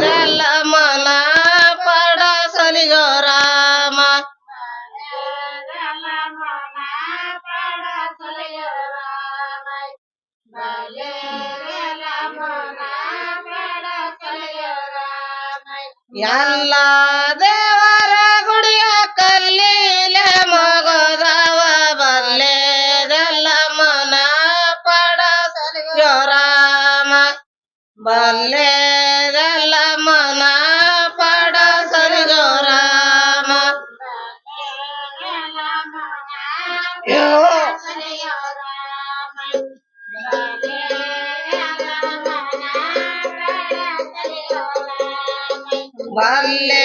ಗಲ್ಲ ಮನ ಪಡಸಲಿಗೋ ರಾಮ. ಎಲ್ಲ ದೇವರ ಗುಡಿಯ ಕಲ್ಲೀಲೆ ಮಗೋದವ ಬಲ್ಲೆದಲ್ಲ ಮನ ಪಡಸಲಿಗೋ ರಾಮ. ಬಲ್ಲೆ পারলে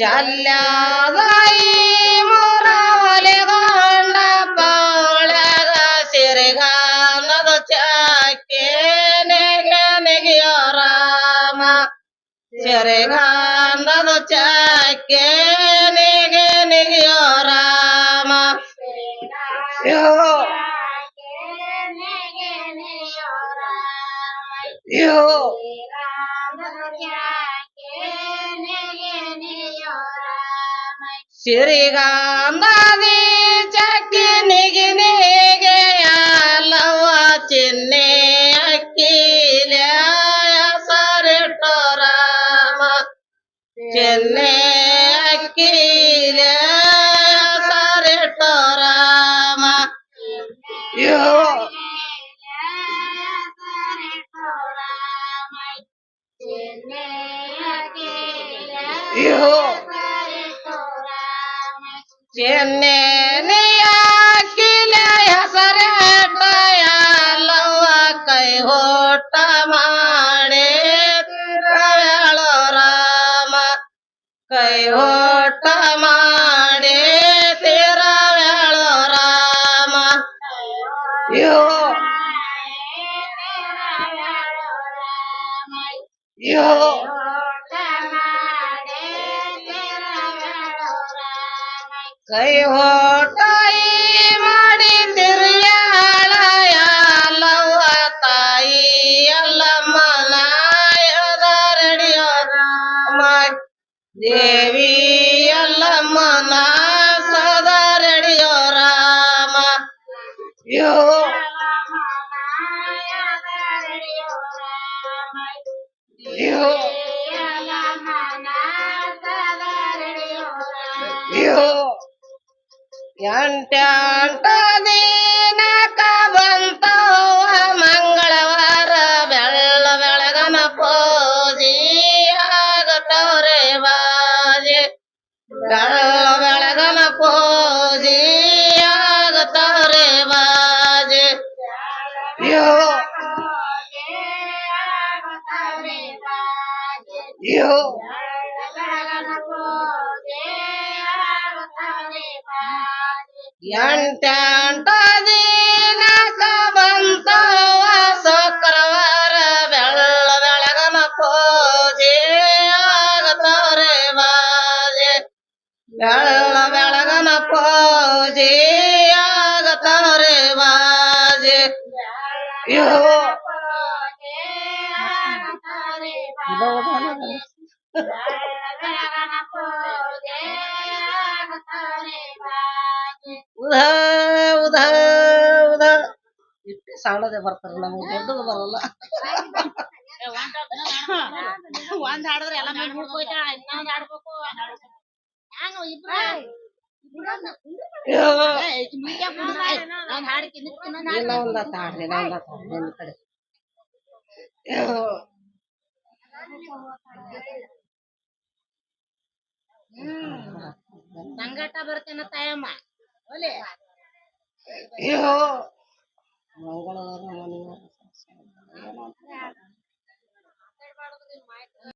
ചല്ലാതായി മുറാല കണ്ടപ്പോൾ ചെറുകാന്നത് ചാക്കേനോറാമ ചെറുകാന്തത് ചാക്കേനോറാമ യോ ನಿಗಿ ನಿಗೆ ಅಲ್ಲವ ಚಿನ್ನೆ ಅಕ್ಕಿಲ ಸರಿಟ್ಟು ರಾಮ ಚಿನ್ನೆ ಚೆನ್ನೆ ಅಕ್ಕಿಲ ಹೆಸರೇಟಯಲ್ಲವ ಕೈ ಹೋಟ ಮಾಡಿ ತಿರುವೇಳೋ ರಾಮ ಕೈ ಹೋಟ ಮಾಡಿ ತಿರುವೇಳೋ ರಾಮ ಯೋ ಯೋ ಕೈ ಹೋಟಾಯಿ ಮಾಡಿ ತಿರುಯಾಳ ಯಾಲವ್ವ ತಾಯಿ ಎಲ್ಲ ಮನಾಯದರಡಿಯೋ ರಾಮ ದೇವಿ ಎಲ್ಲ ಮನ ಸದರಡಿಯೋ ರಾಮ ಯೋ ಯೋ. ಎಂಟ್ಯಾಂಟ ದಿನಕ ಬಂತವ ಮಂಗಳವಾರ ಬೆಳ್ಳ ಬೆಳಗನ ಪೂಜಿ ಆಗತವ್ರೆ ಬಾಜಿ ಬೆಳ್ಳ ಬೆಳಗನ ಪೂಜಿ ಆಗತವ್ರೆ ಬಾಜಿ ಯೋ ಯೋ ಎಂಟೆಂಟ ದಿನಕ ಬಂತವ ಶುಕ್ರವಾರ ಬೆಳ್ಳ ಬೆಳಗನ ಪೂಜೆ ಆಗತವ್ರೆ ಬಾಜೆ ಬೆಳ್ಳ ಬೆಳಗನ ಪೂಜೆ ಆಗತವ್ರೆ ಬಾಜೆ ಯೋ ಉಧ ಉದಾ ಉದಾ. ಇಟ್ಟು ಸಣ್ಣದೇ ಬರ್ತಾರ ನಮಗೆ ದೊಡ್ಡದು ಬರಲ್ಲ. ಒಂದ್ ಹಾಡಿದ್ರೆ ಎಲ್ಲ ಇನ್ನೊಂದ್ ಹಾಡ್ಬೇಕು ಇಬ್ರು ಕಡೆ. ಅಯ್ಯೋ. ಸಂಗಟ ಬರ್ತೇನ ತಾಯಮ್ಮ. ಅಯ್ಯೋ. ಮಂಗಳವಾರ ಮನೆಯವರು